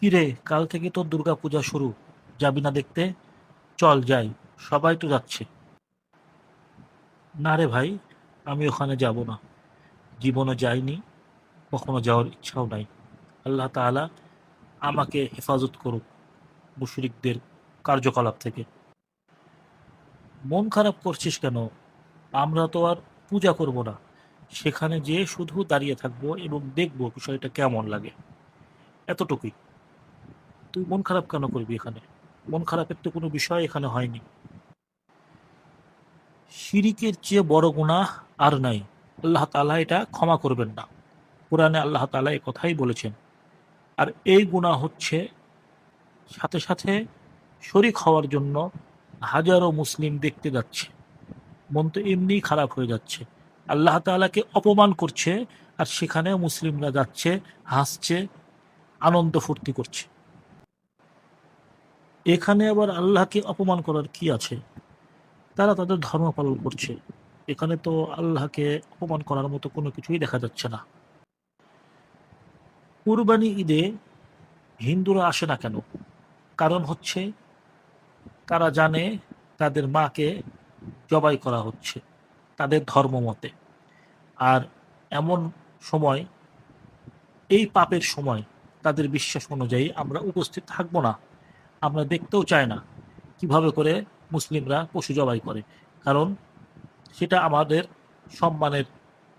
কিরে, কাল থেকে তো দুর্গা পূজা শুরু, যাবি না দেখতে? চল যাই, সবাই তো যাচ্ছে। না রে ভাই, আমি ওখানে যাব না। জীবনে যাইনি, কখনো যাওয়ার ইচ্ছাও নাই। আল্লাহ তাআলা আমাকে হেফাজত করুক মুশরিকদের কার্যকলাপ থেকে। মন খারাপ করছিস কেন? আমরা তো আর পূজা করব না। সেখানে যেয়ে শুধু দাঁড়িয়ে থাকব এবং দেখব বিষয়টা কেমন লাগে। এতটুকুই। তুই মন খারাপ কেন করবি এখানে? মন খারাপের তো কোনো বিষয় এখানে হয়নি। শিরিকের চেয়ে বড় গুনাহ আর নাই। আল্লাহ তাআলা এটা ক্ষমা করবেন না। কোরআনে আল্লাহ তাআলা এ কথাই বলেছেন। আর এই গুনাহ হচ্ছে সাথে সাথে শরিক হওয়ার জন্য হাজারো মুসলিম দেখতে যাচ্ছে। মন তো এমনিই খারাপ হয়ে যাচ্ছে। আল্লাহ তাআলাকে অপমান করছে আর সেখানে মুসলিমরা যাচ্ছে, হাসছে, আনন্দ ফুর্তি করছে। এখানে আবার আল্লাহকে অপমান করার কি আছে? তারা তাদের ধর্ম পালন করছে। এখানে তো আল্লাহকে অপমান করার মতো কোনো কিছুই দেখা যাচ্ছে না। কুরবানি ঈদে হিন্দুরা আসে না কেন? কারণ হচ্ছে তারা জানে তাদের মাকে জবাই করা হচ্ছে, তাদের ধর্ম মতে। আর এমন সময়, এই পাপের সময় তাদের বিশ্বাস অনুযায়ী আমরা উপস্থিত থাকব না। আমরা দেখতেও চাই না কীভাবে করে মুসলিমরা পশু জবাই করে। কারণ সেটা আমাদের সম্মানের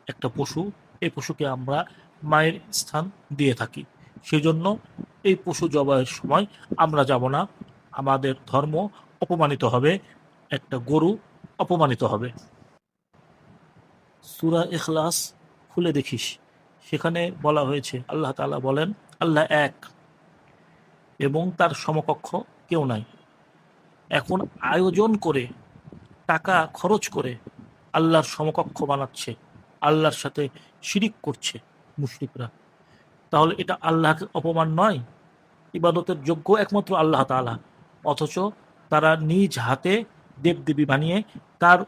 একটা পশু, এই পশুকে আমরা মায়ের স্থান দিয়ে থাকি। সেই জন্য এই পশু জবাইয়ের সময় আমরা যাব না। আমাদের ধর্ম অপমানিত হবে, একটা গরু অপমানিত হবে। সুরা এখলাস খুলে দেখিস। সেখানে বলা হয়েছে, আল্লাহ তাআলা বলেন, আল্লাহ এক। এবং তার সমকক্ষ কেউ নাই। এখন আয়োজন করে, টাকা খরচ করে আল্লাহর সমকক্ষ বানাচ্ছে, আল্লাহর সাথে শিরিক করছে মুশরিকরা। তাহলে এটা আল্লাহকে অপমান নয়, ইবাদতের যোগ্য একমাত্র আল্লাহ তাআলা। অথচ তারা নিজ হাতে দেবদেবী বানিয়ে তার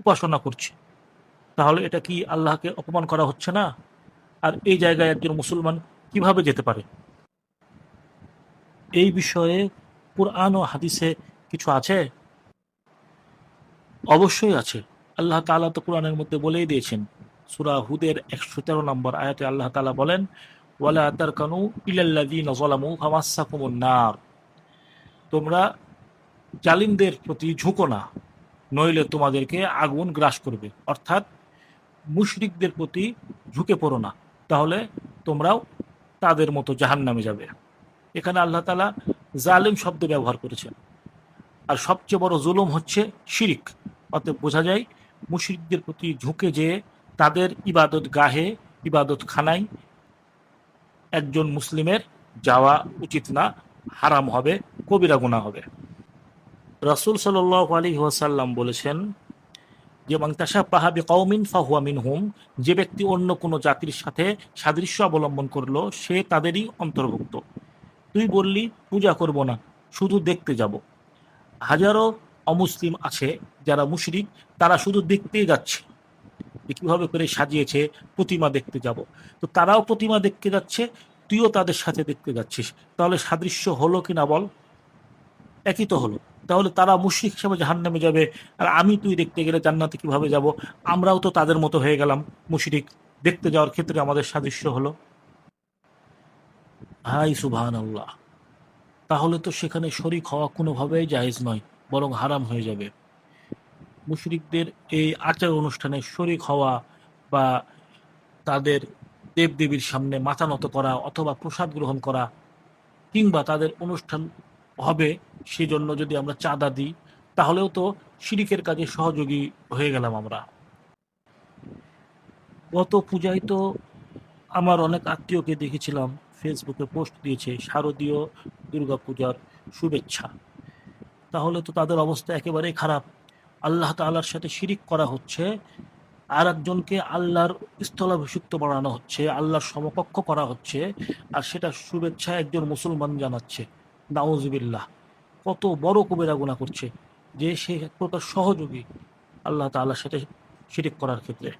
উপাসনা করছে। তাহলে এটা কি আল্লাহকে অপমান করা হচ্ছে না? আর এই জায়গায় একজন মুসলমান কীভাবে যেতে পারে? এই বিষয়ে কোরআন ও হাদিসে কিছু আছে? অবশ্যই আছে। আল্লাহ তাআলা তো কোরআনের মধ্যে বলেই দিয়েছেন, সূরা হুদের একশো তেরো নম্বর আয়াতে আল্লাহ তালা বলেন, ওয়ালা তারকানু ইলাল্লাযীনা যালামু ফামাসসাকুমুন নার। তোমরা জালিমদের প্রতি ঝুঁকো না, নইলে তোমাদেরকে আগুন গ্রাস করবে। অর্থাৎ মুশরিকদের প্রতি ঝুঁকে পড়ো না, তাহলে তোমরাও তাদের মতো জাহান্নামে যাবে। এখানে আল্লাহ তাআলা জালিম শব্দ ব্যবহার করেছেন। আর সবচেয়ে বড় জুলুম হচ্ছে শিরিক। অতএব বোঝা যায়, মুশরিকদের প্রতি ঝুঁকে যে তাদের ইবাদত গাহে, ইবাদত খানায় একজন মুসলিমের যাওয়া উচিত না, হারাম হবে, কবিরা গুনাহ হবে। রাসূল সাল্লাল্লাহু আলাইহি ওয়াসাল্লাম বলেছেন যে মাংতাসা পাহাবি কৌমিন ফাহুয়া মিনহুম যে ব্যক্তি অন্য কোনো জাতির সাথে সাদৃশ্য অবলম্বন করল, সে তাদেরই অন্তর্ভুক্ত। তুই বললি পূজা করব না, শুধু দেখতে যাব। হাজারো অমুসলিম আছে যারা মুশরিক, তারা শুধু দেখতেই যাচ্ছে। কীভাবে করে সাজিয়েছে প্রতিমা দেখতে যাব? তো তারাও প্রতিমা দেখতে যাচ্ছে, তুইও তাদের সাথে দেখতে যাচ্ছিস। তাহলে সাদৃশ্য হলো কিনা বল? একই তো হলো। তাহলে তারা মুশরিক হিসাবে জাহান্নামে যাবে, আর আমি তুই দেখতে গেলে জান্নাতে কীভাবে যাব? আমরাও তো তাদের মতো হয়ে গেলাম মুশরিক। দেখতে যাওয়ার ক্ষেত্রে আমাদের সাদৃশ্য হলো। হাই সুবহান আল্লাহ তাহলে তো সেখানে শরিক হওয়া কোনোভাবেই জায়েজ নয়, বরং হারাম হয়ে যাবে। মুশরিকদের এই আচার অনুষ্ঠানে শরিক হওয়া বা তাদের দেবদেবীর সামনে মাথা নত করা অথবা প্রসাদ গ্রহণ করা কিংবা তাদের অনুষ্ঠান হবে সেজন্য যদি আমরা চাঁদা দিই, তাহলেও তো শিরিকের কাজে সহযোগী হয়ে গেলাম আমরা। গত পূজায় তো আমার অনেক আত্মীয়কে দেখেছিলাম। ফেসবুকে পোস্ট দিয়েছে, শারদীয় দুর্গাপূজার শুভেচ্ছা। তাহলে তো তাদের অবস্থা একেবারেই খারাপ। আল্লাহ তাআলার সাথে শিরিক করা হচ্ছে আর একজনকে আল্লাহর স্থলাভিষিক্ত বানানো হচ্ছে, আল্লাহর সমকক্ষ করা হচ্ছে, আর সেটা শুভেচ্ছা একজন মুসলমান জানাচ্ছে। নাউজুবিল্লাহ, কত বড় কবিরা গুনাহ করছে। যে সে এক প্রকার সহযোগী আল্লাহ তাআলার সাথে শিরিক করার ক্ষেত্রে।